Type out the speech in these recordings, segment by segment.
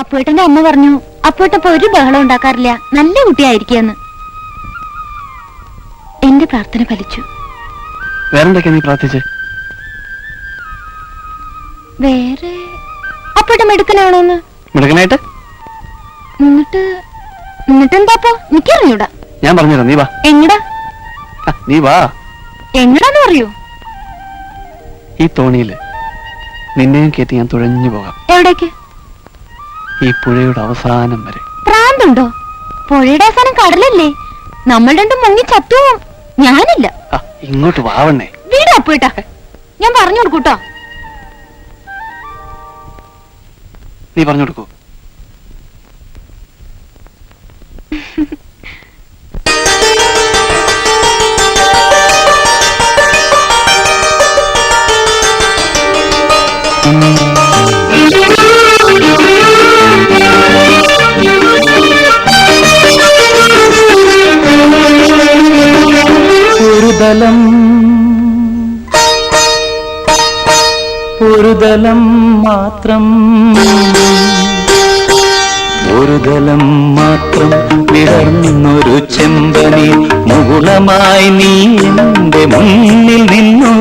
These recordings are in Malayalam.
അപ്പുവേട്ടന്റെ അമ്മ പറഞ്ഞു അപ്പുവേട്ടപ്പോ ഒരു ബഹളം ഉണ്ടാക്കാറില്ല. നല്ല കുട്ടിയായിരിക്കാന്ന് എന്റെ പ്രാർത്ഥന ഫലിച്ചു. വേറെന്തൊക്കെയാ നീ പ്രാർത്ഥിച്ചേ? വേറെ അപ്പുവേട്ടൻ മെടുക്കനാണോന്ന്? മിടുക്കനായിട്ട്? എന്നിട്ട് എന്നിട്ട് എന്താപ്പോ എനിക്കറിഞ്ഞൂടാ ഞാൻ പറഞ്ഞുതരാം നീ വാ. എങ്ങടാ? ആ, നീ വാ. എങ്ങടാന്ന് പറയൂ? ഈ തോണിയിൽ നിന്നെയും കയറ്റി ഞാൻ തുഴഞ്ഞു പോകാം. എവിടേക്ക്? ഈ പുഴയുടെ അവസാനം വരെ. പ്രാന്തുണ്ടോ പുഴയുടെ അവസാനം കടലല്ലേ? നമ്മൾ രണ്ടും മുങ്ങി ചത്തുവോ ഞാനില്ല. ആ, ഇങ്ങോട്ട് വാവണ്ണേ വീട് അപ്പോട്ടാ ഞാൻ പറഞ്ഞു കൊടുക്കൂട്ടോ. നീ പറഞ്ഞു കൊടുക്കൂ. ഒരു ദലം മാത്രം. ഒരുതലം മാത്രം വിടർന്നൊരു ചെമ്പനി മുകുളമായി നീ എന്റെ മുന്നിൽ നിന്നു.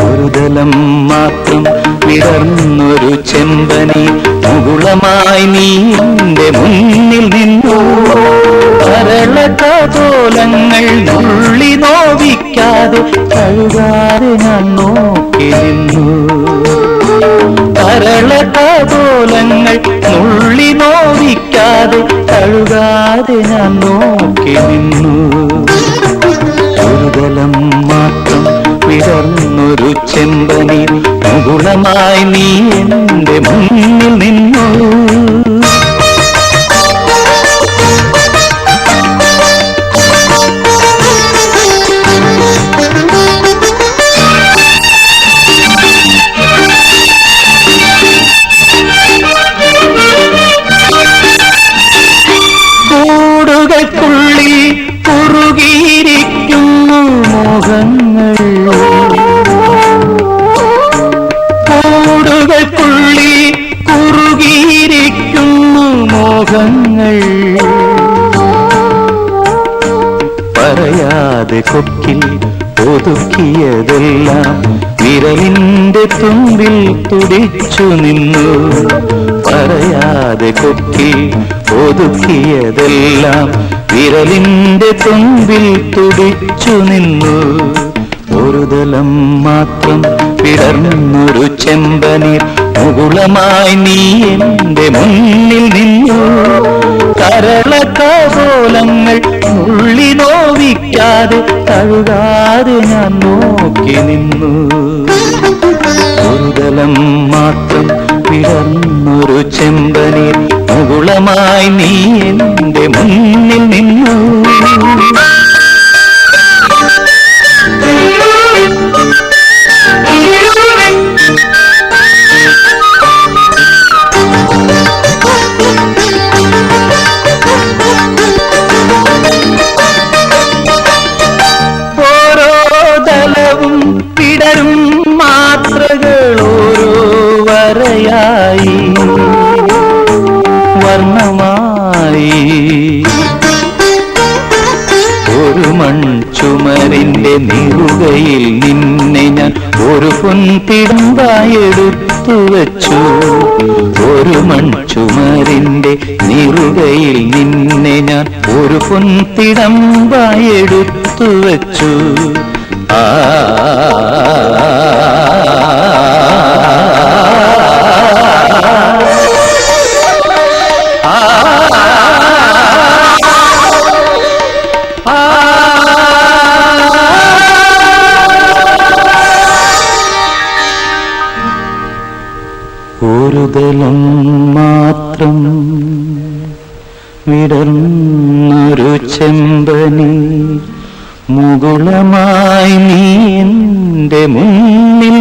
ഒരുതലം മാത്രം വിടർന്നൊരു ചെമ്പനി മുകുളമായി നീ എന്റെ മുന്നിൽ നിന്നു. കരളകോലങ്ങൾ നുള്ളി നോവിക്കാതെ കഴുകാതെ ഞാൻ നോക്കി നിന്നു കരളകോലങ്ങൾ നുള്ളി നോവിക്കാതെ കഴുകാതെ ഞാൻ നോക്കി നിന്നു. ഒരുതലം മാത്രം വിടർന്നൊരു ചെമ്പനി മുകുളമായി നീ എന്റെ മുന്നിൽ നിന്നു. കൂടുകൾക്കുള്ളിൽ കുറുകിയിരിക്കുന്നു മോഹങ്ങൾ. പറയാതെ കൊക്കിൽ ഒതുക്കിയതെല്ലാം വിരലിന്റെ തുമ്പിൽ തുടിച്ചു നിന്നു. പറയാതെ കൊക്കിൽ ഒതുക്കിയതെല്ലാം വിരലിന്റെ തുമ്പിൽ തുടിച്ചു നിന്നു. ഒരു ദലം മാത്രം പിടർന്നൊരു ചെമ്പനീർ. മുകുളമായി നീ എന്റെ മുന്നിൽ നിന്നു. കരളകോലങ്ങൾ ഉള്ളി നോവിക്കാതെ കഴുകാതെ ഞാൻ നോക്കി നിന്നു. ഒരു ദലം മാത്രം പിടർന്നൊരു ചെമ്പനീർ. മുകുളമായി നീ എന്റെ മുന്നിൽ നിറുകയിൽ നിന്നെ ഞാൻ ഒരു പൊൻതിടമ്പായെടുത്തു വച്ചു. ഒരു മൺചുമരിന്റെ നിറുകയിൽ നിന്നെ ഞാൻ ഒരു പൊൻതിടമ്പായെടുത്തു വച്ചു. ആ ദലം മാത്രം വിടർന്നൊരു ചെമ്പനി മുകുളമായി നീ എന്റെ മുന്നിൽ